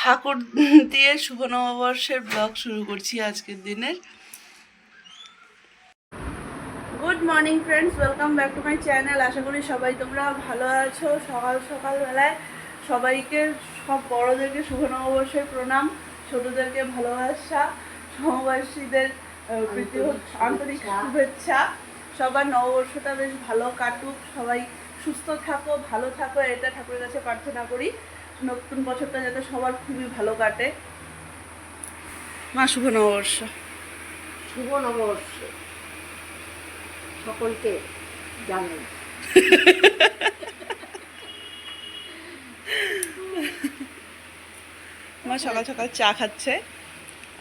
ঠাকুর দিয়ে শুভ নববর্ষের ব্লগ শুরু করছি আজকের দিনের। Good morning friends welcome back to my channel আশা করি সবাই তোমরা ভালো আছো। সকাল সকালবেলায় সবাইকে সব বড়োদেরকে শুভ নববর্ষের প্রণাম ছোটদেরকে ভালোবাসা সমবাসীদের আন্তরিক শুভেচ্ছা। সবার নববর্ষটা বেশ ভালো কাটুক। সবাই সুস্থ থাকো ভালো থাকো এটা ঠাকুরের কাছে প্রার্থনা করি। নতুন বছরটা যাতে সবার খুবই ভালো কাটে। মা শুভ নববর্ষ। শুভ নববর্ষ। সকলকে জানাই। মা সকাল সকাল চা খাচ্ছে।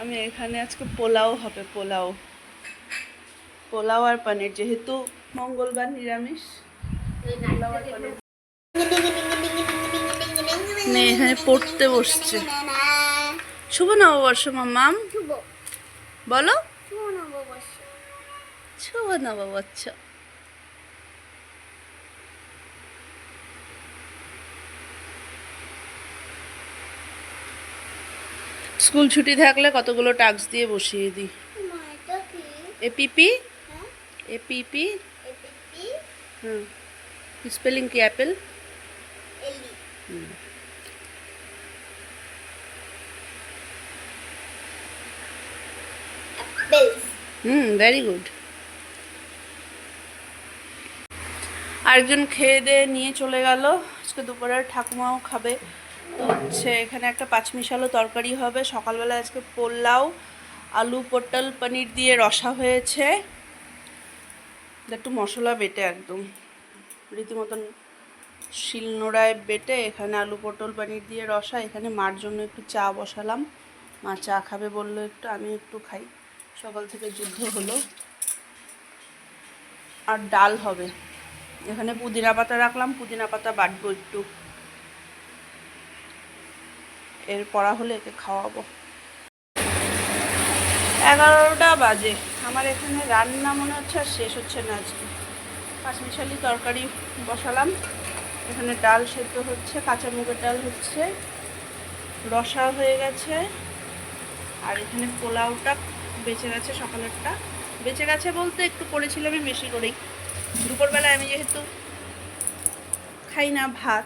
আমি এখানে আজকে পোলাও হবে পোলাও। পোলাও আর পনির যেহেতু মঙ্গলবার নিরামিষ। পোলাও আর পনির। মেয়ে এখানে পড়তে বসছে। শুভ নববর্ষ মামাম বলো। শুভ নববর্ষ। স্কুল ছুটি থাকলে কতগুলো টাস্ক দিয়ে বসিয়ে দিই? A P P A P P hmm. Spelling কি অ্যাপেল? হুম। ভেরি গুড আরেকজন খেয়ে দিয়ে নিয়ে চলে গেল। আজকে দুপুরের ঠাকুমাও খাবে। তো হচ্ছে এখানে একটা পাঁচমিশালো তরকারি হবে। সকালবেলা আজকে পোলাও, আলু, পটল, পনির দিয়ে রসা হয়েছে। একটু মশলা বেটে একদম। রীতিমতন শিলনোড়ায় বেটে এখানে আলু, পটল, পনির দিয়ে রসা। এখানে মার জন্য একটু চা বসালাম। মা চা খাবে বলল একটু আমি একটু খাই। সকাল থেকে যুদ্ধ হলো। আর ডাল হবে। এখানে পুদিনা পাতা রাখলাম, পুদিনা পাতা বাটবো একটু। এর পড়া হলে একে খাওয়াবো। এগারোটা বাজে। আমার এখানে রান্না মনে হচ্ছে আর শেষ হচ্ছে না আজকে। পাঁচমিশালি তরকারি বসালাম। এখানে ডাল সেদ্ধ হচ্ছে, কাঁচা মুগের ডাল হচ্ছে, রসা হয়ে গেছে। আর এখানে পোলাওটা বেঁচে গেছে সকালেরটা বেঁচে গেছে বলতে একটু করেছিলাম আমি বেশি করেই। দুপুরবেলায় আমি যেহেতু খাই না ভাত,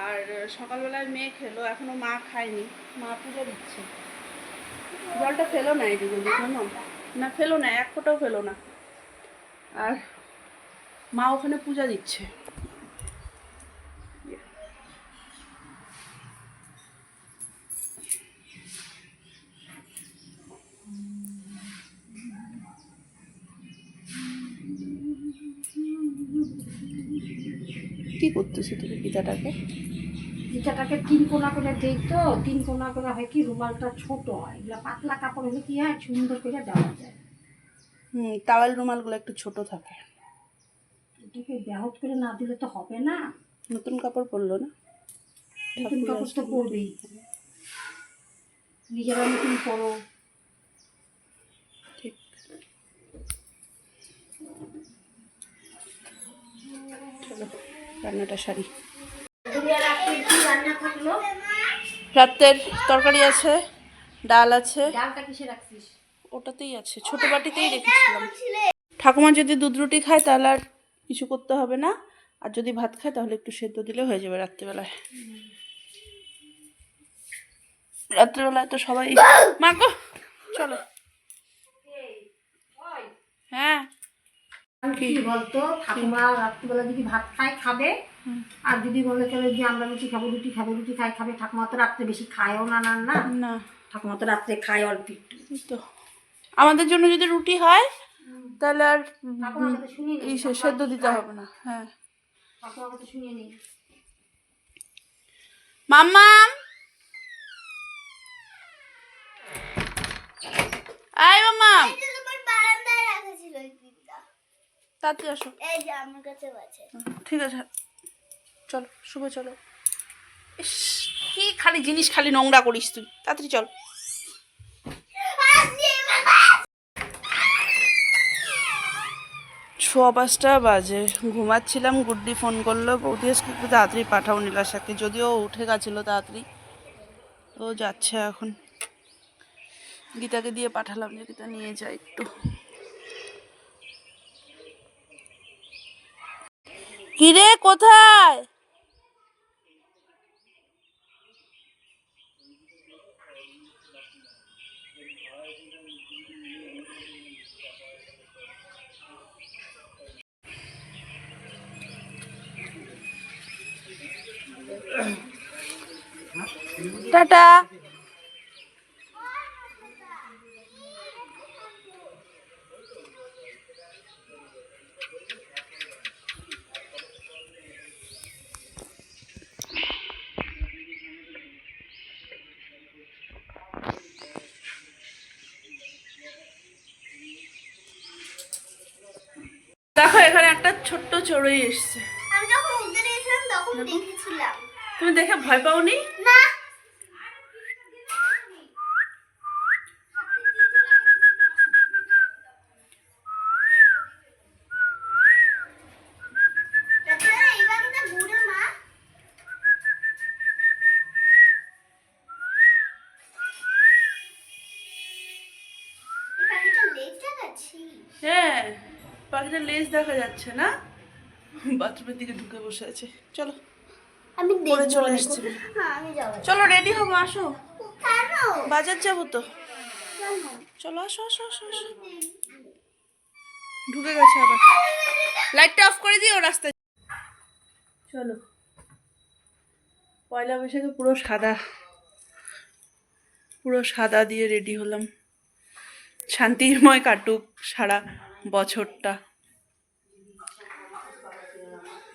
আর সকালবেলায় মেয়ে খেলো, এখনও মা খায়নি। মা পুজো দিচ্ছে। জলটা ফেলো না এদিকে না। না, ফেলো না, এক ফোঁটাও ফেলো না। আর মা ওখানে পূজা দিচ্ছে। কি করতেছো তুমি পিতাটাকে পিঠাটাকে তিন কোনা করে দেই তো তিন কোনা করে হয় কি রুমালটা ছোট হয় এগুলো পাতলা কাপড় হলে কি হয় সুন্দর করে দেওয়া যায়। হুম টাওয়েল রুমালগুলো একটু ছোট থাকে। এটাকে ব্যাহত করে না দিলে তো হবে না। নতুন কাপড় পরলো না? নতুন কাপড় তো পরবেই। নিজেরা নতুন পরো ঠিক চলো রান্নাটা সারি। রাতের তরকারি আছে ডাল আছে। ডালটা কিসে রাখছিস? ওটাতেই আছে ছোট বাটিতেই রেখেছিলাম। ঠাকুমা যদি দুধ রুটি খায় তাহলে আর কিছু করতে হবে না। আর যদি ভাত খায় তাহলে একটু সেদ্ধ দিলে হয়ে যাবে রাত্রিবেলায়। রাত্রিবেলায় তো সবাই মা গো চলো। হ্যাঁ। কি বলতো ঠাকুমা রাত্রিবেলা যদি ভাত খায় খাবে। আর যদি বলে চলে যে আমরা রুটি খাব রুটি খাব রুটি খাই খাবে ঠাকুমা তো রাত্রে বেশি খায়ও না না না। ঠাকুমা তো রাত্রে খায় অল্প একটু। আমাদের জন্য যদি রুটি হয় তাহলে আর সেদ্ধ দিতে হবে না হ্যাঁ। মাম্মাম আয় মাম্মাম তোমার বারান্দায় রাখা ছিল ওই পিঠটা তাড়াতাড়ি আসো। এই যে আমার কাছে আছে। ঠিক আছে। চলো শুভ চলো। ইস কি খালি জিনিস খালি নোংরা করিস তুই। তাড়াতাড়ি চল। ছ পাঁচটা বাজে। ঘুমাচ্ছিলাম গুড্ডি ফোন করল বৌদি একটু তাড়াতাড়ি পাঠাও নীলাশাকে যদিও উঠে গেছিল তাড়াতাড়ি। ও যাচ্ছে এখন। গীতাকে দিয়ে পাঠালাম যে গীতা নিয়ে যায় একটু। কিরে কোথায়? টাটা দেখো এখানে একটা ছোট্ট চড়ুই এসছে। আমি যখন উঠতে দিয়েছিলাম তখন দেখেছিলাম। তুমি দেখে ভয় পাওনি? না। হ্যাঁ পাখিটার লেজ দেখা যাচ্ছে না? বাথরুমের দিকে ঢুকে বসে আছে। চলো। আমি পরে চলে এসছি। হ্যাঁ চলো রেডি হব আসো। বাজার যাব তো। চলো আসো আসো আসো আসো। ঢুকে গেছে আবার। লাইটটা অফ করে দিও রাস্তায়। চলো। পয়লা বৈশাখে পুরো সাদা। পুরো সাদা দিয়ে রেডি হলাম। শান্তিময় কাটুক সারা বছরটা।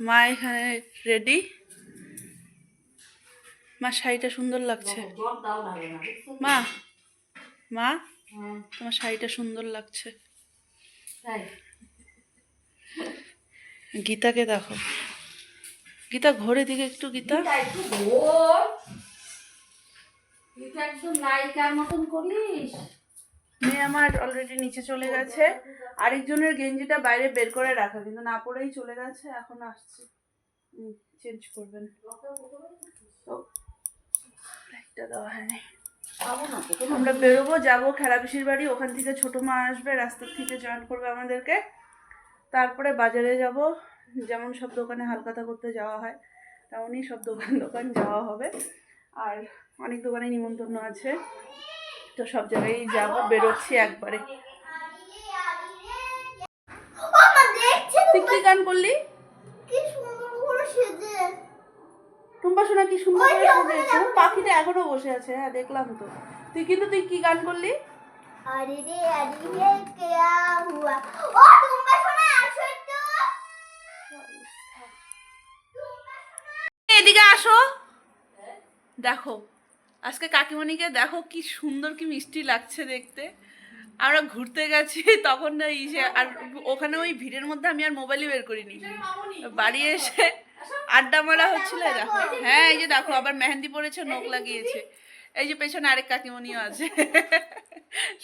মা এখানে রেডি মা, শাড়িটা সুন্দর লাগছে। মা মা, তোমার শাড়িটা সুন্দর লাগছে। গীতাকে দেখো। গীতা, ঘরে দিকে একটু, গীতা। একটু নায়িকার মতন করিস। মেয়ে আমার অলরেডি নিচে চলে গেছে। আরেকজনের গেঞ্জিটা বাইরে বের করে রাখা, কিন্তু না পরেই চলে গেছে, এখন আসছে। চেঞ্জ করবেন। তো দেওয়া হয়নি। আমরা বেরোবো, যাব খেলা পিসির বাড়ি, ওখান থেকে ছোট মা আসবে রাস্তার থেকে জয়েন করবে আমাদেরকে। তারপরে বাজারে যাব, যেমন সব দোকানে হালখাতা করতে যাওয়া হয়, তেমনই সব দোকান দোকান যাওয়া হবে। আর অনেক দোকানে নিমন্ত্রণ আছে। তো সব জায়গায় যাব বেরোচ্ছি একবারে। তুই কি গান করলি টুম্পা শোনা কি সুন্দর পাখিটা এখনও বসে আছে হ্যাঁ দেখলাম তো। তুই কিন্তু তুই কি গান করলি এদিকে আসো। দেখো আজকে কাকিমণিকে দেখো কি সুন্দর কি মিষ্টি লাগছে দেখতে। আমরা ঘুরতে গেছি তখন না ইসে আর ওখানে ওই ভিড়ের মধ্যে আমি আর মোবাইলই বের করিনি। বাড়ি এসে আড্ডা মারা হচ্ছিল দেখো। হ্যাঁ এই যে দেখো আবার মেহেন্দি পরেছে নখ লাগিয়েছে। এই যে পেছনে আরেক কাকিমণিও আছে।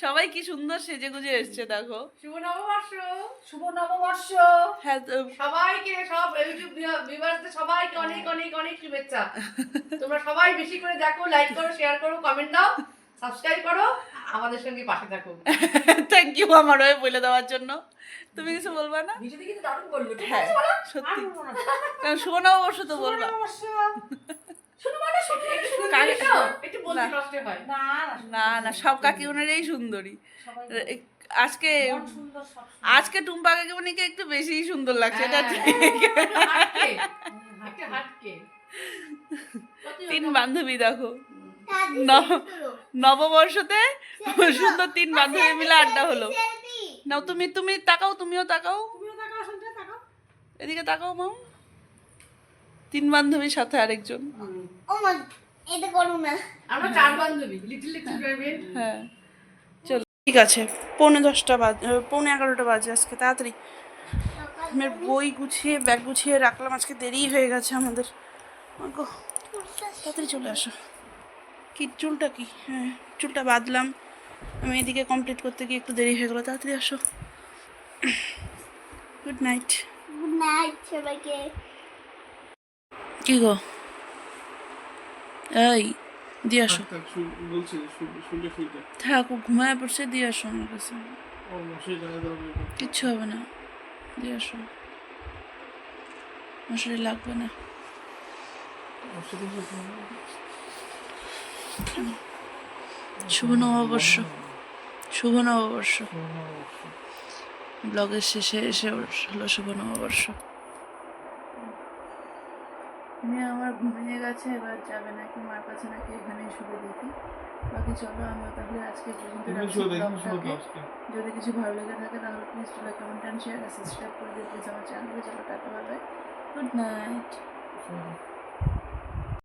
সবাই কি সুন্দর সেজে গুজে এসছে দেখো। শুভ নববর্ষ। শুভ নববর্ষ। হ্যাঁ সবাইকে সব ইউটিউব ভিউয়ার্সদের সবাইকে অনেক অনেক অনেক শুভেচ্ছা। তোমরা সবাই বেশি করে দেখো লাইক করো শেয়ার করো কমেন্ট দাও সাবস্ক্রাইব করো আমাদের সঙ্গে পাশে থাকো। থ্যাংক ইউ আমার হয়ে বলে দেওয়ার জন্য। তুমি কিছু বলবা না? ভিডিওতে কিন্তু দারুণ বলল হ্যাঁ সত্যি। আর বলব না। কারণ শুভ নববর্ষ তো বলবা। মানে বলতে না। না, না, না না সব কাকিমনেরই সুন্দরী। আজকে। আজকে টুম্পা কাকিমনিকে একটু বেশি সুন্দর লাগছে এটা ঠিক। হাটকে। তিন বান্ধবী দেখো। ন- নববর্ষতে সুন্দর তিন বান্ধবী মিলে আড্ডা হলো। না তুমি তুমি তাকাও তুমিও তাকাও। এদিকে তাকাও মাম। তিন বান্ধবীর সাথে আরেকজন। ও মা এটা করো না। আমরা চার বান্ধবী লিটল লিটল হ্যাঁ চলো। ঠিক আছে পৌনে দশটা বাজ পৌনে এগারোটা বাজে আজকে তাড়াতাড়ি। আমার বই গুছিয়ে ব্যাগ গুছিয়ে রাখলাম আজকে দেরি হয়ে গেছে আমাদের। মাগো, তাড়াতাড়ি চলে আসো। কি চুলটা কি? হ্যাঁ চুলটা বাঁধলাম। আমি এদিকে কমপ্লিট করতে গিয়ে একটু দেরি হয়ে গেলো। তাড়াতাড়ি আসো। গুড নাইট গুড নাইট সবাইকে। কি গো? এই দিয়ে আসো। থাক, ও ঘুমায় পড়ছে দিয়ে আসো আমার কাছে। কিচ্ছু হবে না দিয়ে আসো। মশারি লাগবে না। শুভ নববর্ষ। শুভ নববর্ষ। ব্লগের শেষে এসে হলো শুভ নববর্ষ। মেয়ে আমার ঘুমিয়ে গেছে এবার যাবে নাকি মার কাছে নাকি এখানেই শুয়ে দেখি। বাকি চলো আমরা তাহলে আজকে পর্যন্ত। যদি কিছু ভালো লেগে থাকে তাহলে please like comment and share subscribe করে দিয়ে প্লিজ আমার চ্যানেলে চলো টাটা বাই গুড নাইট